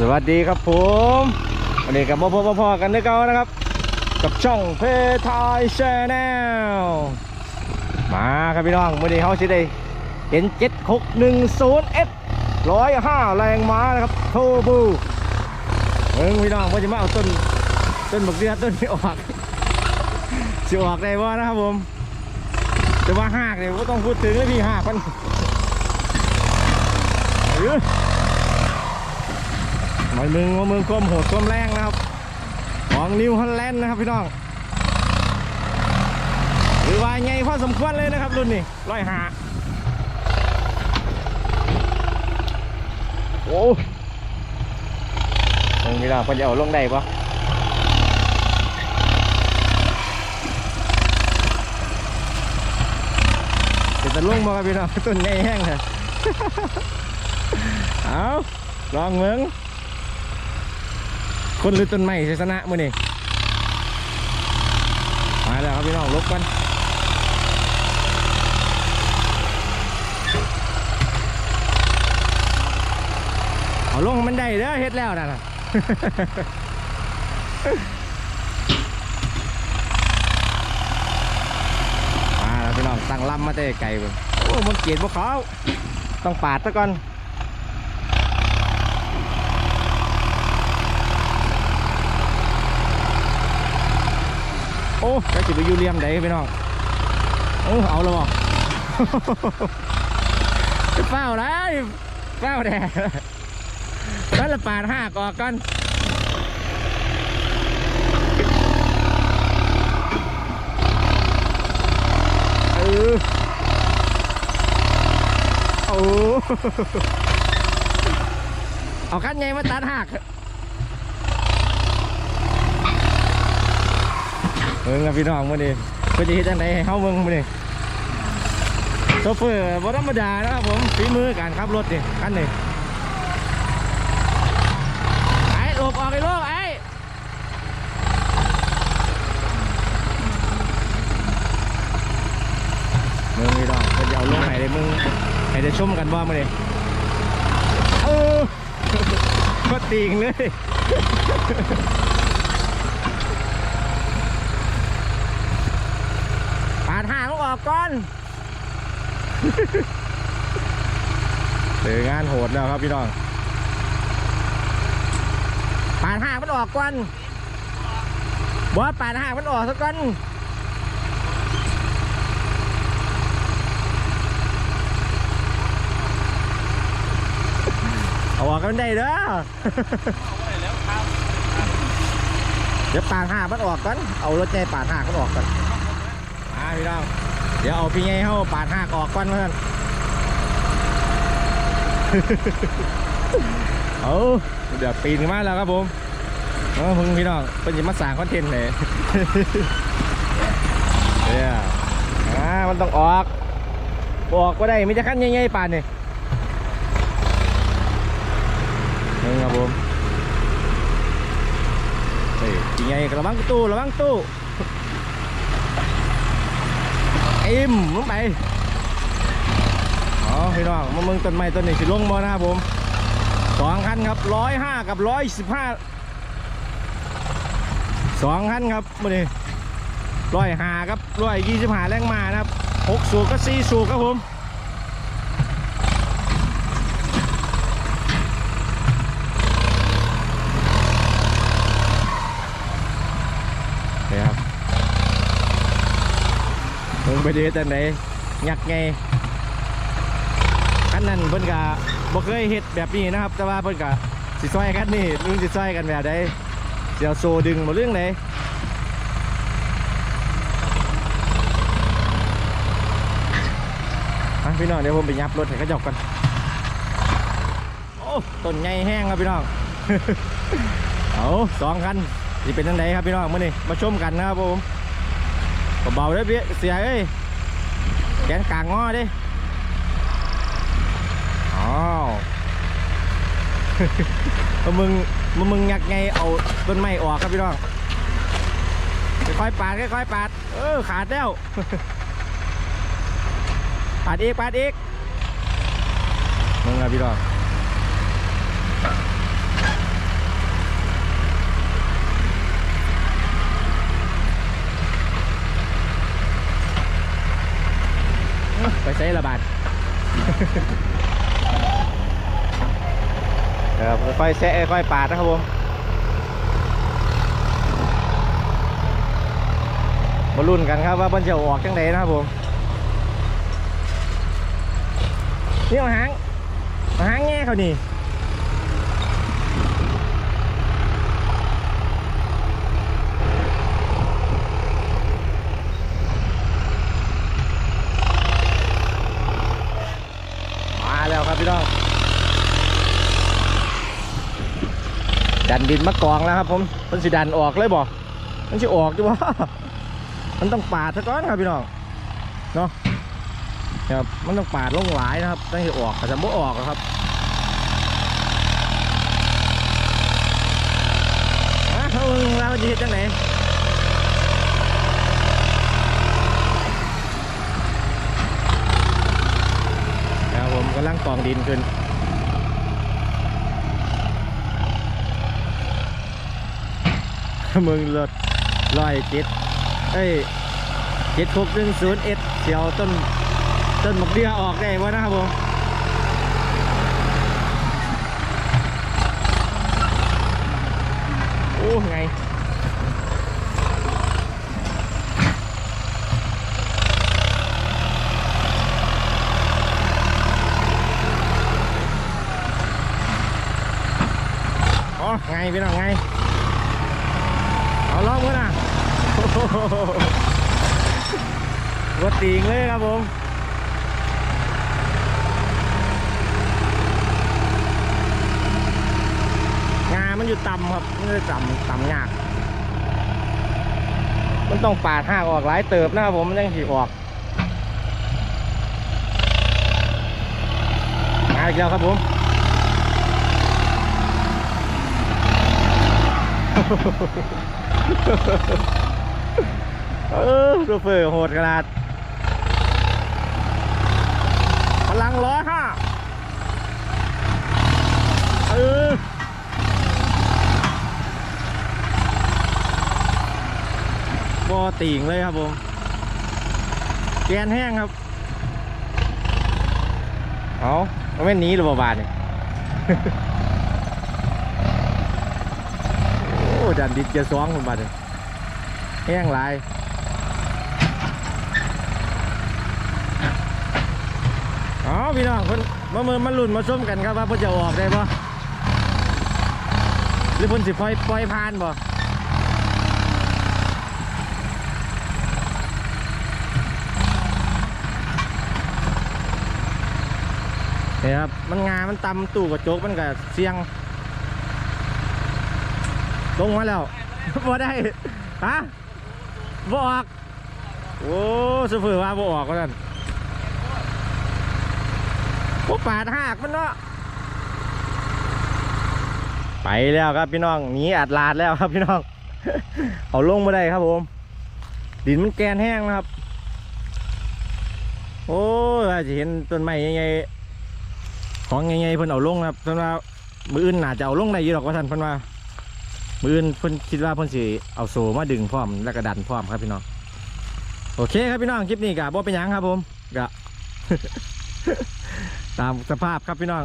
สวัสดีครับผมวันนี้กับพ่อพ่อพ่อกันด้วยกันนะครับ กับช่องเพทายแชนแนลมาครับพี่น้องวันนี้เขาสิได้เห็นเจ็ดหกหนึ่งศูนย์เอสร้อยห้าแรงม้านะครับโทบูเฮ้ยพี่น้องว่าจะมาเอาต้นต้นบักเดือต้นนี้ออกจะออกได้บ่นะครับผมแต่ว่าหากเนี่ยก็ต้องพูดถึงเลยพี่หากมันเออ หมายมึงว่ามึงความโหดความแรงนะครับ ของนิวฮอลแลนด์นะครับพี่น้องหรือว่าไงพอสมควรเลยนะครับรุ่นนี้ร้อยหาโอ้มึงพี่น้องเพิ่นจะเอาลงได้ปะเป็นตะลงบ่ครับพี่น้องต้นใหญ่แห้งเลยเอาลองมึง คนหรือต้นไม้ชนะมือนี้มาแล้วครับพี่น้องลบกันเอาลงมันได้เด้อเฮ็ดแล้วนะน่ะมาแล้วพี่น้องตั้งลำมาเต้ไก่เบิ่งโอ้มันเกลียดพวกเขาต้องปาดซะก่อน โอ้แล้วจะไปอยูเลียมใดพี่น้องโอ้เอาละบอกเฝ้าแล้วเฝ้าแดดแล้วละปาดห้ากออกกันเออโอ้เอาขั้นไงมาตัดหัก เบิ่งกับพี่น้องมื้อนี้เพื่อจะเฮ็ดจังไดให้เฮาเบิ่งมื้อนี้โซเฟอร์บธรรมดานะครับผมฝีมือการขับรถนี่คันนี้ไอ้หลบออกไอ้โลกไอ้มึงพี่น้องเพิ่นจะเอาลงให้ได้มึงให้ได้ชมกันบ่มื้อนี้เออก็ติงเลย ปาดหาง อกก่อนเจองานโหดแล้วครับพี่น้องปาดหางมันออกก่อนบอกปาดหางมันออกสักก่อนเอาออกกันได้เด้อเดี๋ยวปาดหางมันออกก่อนเอารถใจปาดหางมันออกก่อนอ่าพี่น้อง เดี๋ยวเอาพี่ไงเข้าปาดหักออกก่อนเพื่อนเอาเดี๋ยวปีนมาแล้วครับผมเออพึ่งพี่น้องเป็นยิมาสางคอนเทนต์เลยเนี่ยอ่ามันต้องออกบอกก็ได้ไม่จะขั้นใหญ่ๆป่านนี่นี่ครับผมเฮ้ยยังไงระวังตู้ระวังตู้ อิ่มลงไปอ๋อพี่น้องมาเมืองต้นไม้ต้นนี้สิลงบ่นะครับผมสองคันครับร้อยห้ากับร้อยสิบห้าสองคันครับมื่อนี้ร้อยห้ากับร้อยยี่สิบห้าแรงมานะครับหกสูบก็สี่สูบครับผมนี่ครับ เบิ่ง ไปดีแต่ไหนยักไงคันนั้นเพิ่นกะบ่เคยเฮ็ดแบบนี้นะครับ แต่ว่าเพิ่นกะสิซอยกันนี่ลุงสิซอยกันแบบใดเดี๋ยวโซดึงบ่เรื่องไหนพี่น้องเดี๋ยวผมไปยับรถให้เขาเจอกกันโอ้ต้นใหญ่แห้งครับพี่น้องเอาสองคันสิเป็นจังไดครับพี่น้องมื้อนี้มาชมกันนะครับผม เบาได้เบี้ยเสียเอ้ยแกนกลางงอดิอ้าวเอมึงมึงมึงยักไงเอาต้นไม้ออกครับพี่น้องค่อยปาดค่อยปาด เออขาดแล้วปาดอีกปาดอีกมึงอะพี่น้อง ไปใช้ระบาดครับค่อยแซะค่อยปาดนะครับผมมาลุ้นกันครับว่ามันจะออกจังไดนะครับผมนี่เอาหางเอาหางแง่เขานี่ พี่น้องดันดินมากองแล้วครับผมมันสิดันออกเลยบ่มันสิออกจ้ะวะมันต้องปาดซะก่อนครับพี่น้องเนาะครับมันต้องปาดลงหลายนะครับต้องสิออกแต่จะบ่ออกครับอะเอาเราจะเฮ็ดจังไหนครับผม กำลังกองดินขึ้นมึงรถร้อยเจ็ดเอ้ยเจ็ดหกหนึ่งศูนย์เอ็ดเสียวต้นต้นมะเขือออกได้วะนะครับผมโอ้ไงอ๋อไง พี่น้องไงเอาล้อมกันนะรถตีงเลยครับผมงามันอยู่ต่ำครับมันเลยต่ำต่ำยากมันต้องปาดห้าออกหลายเติบนะครับผมมันยังถีออกมาอีกแล้วครับผม เออโชเฟอร์โหดขนาด พลังร้อยห้าเออบ่อติ่งเลยครับผม แกนแห้งครับ เอาเอาไม่หนีหรือเปล่าบาทเนี่ย โอ้ ดันดิดเกียร์สองคนบาทเนี่ยแห้งหลายอ๋อพี่น้องคนมาเมือมาลุ่นมาส้มกันครับว่าเพิ่นจะออกได้บ่หรือพ่นสิปล่อยปล่อยผ่านบ่นี่ยครับมันงา มันตำตู้กระจกมันก็เสียง ลงมาแล้วบ่ได้ฮะบ่ออก โอ้สุฝือว่าบ่ออกก็นั่นพวกปาดหากมันเนาะไปแล้วครับพี่น้องหนีอัดลาดแล้วครับพี่น้องเอาลงมาได้ครับผม ดินมันแกนแห้งนะครับ โอ้ยว่าจะเห็นต้นไม้ใหญ่ๆของใหญ่ๆเพิ่นเอาลงครับเพิ่นว่ามืออื่นน่าจะเอาลงได้อยู่หรอกว่าท่านเพิ่นว่า มือนเพิ่นคิดว่าเพิ่นสิเอาโซ่มาดึงพร้อมแล้วก็ดันพร้อมครับพี่น้องโอเคครับพี่น้องคลิปนี้กะบ่เป็นหยังครับผมกะตามสภาพครับพี่น้อง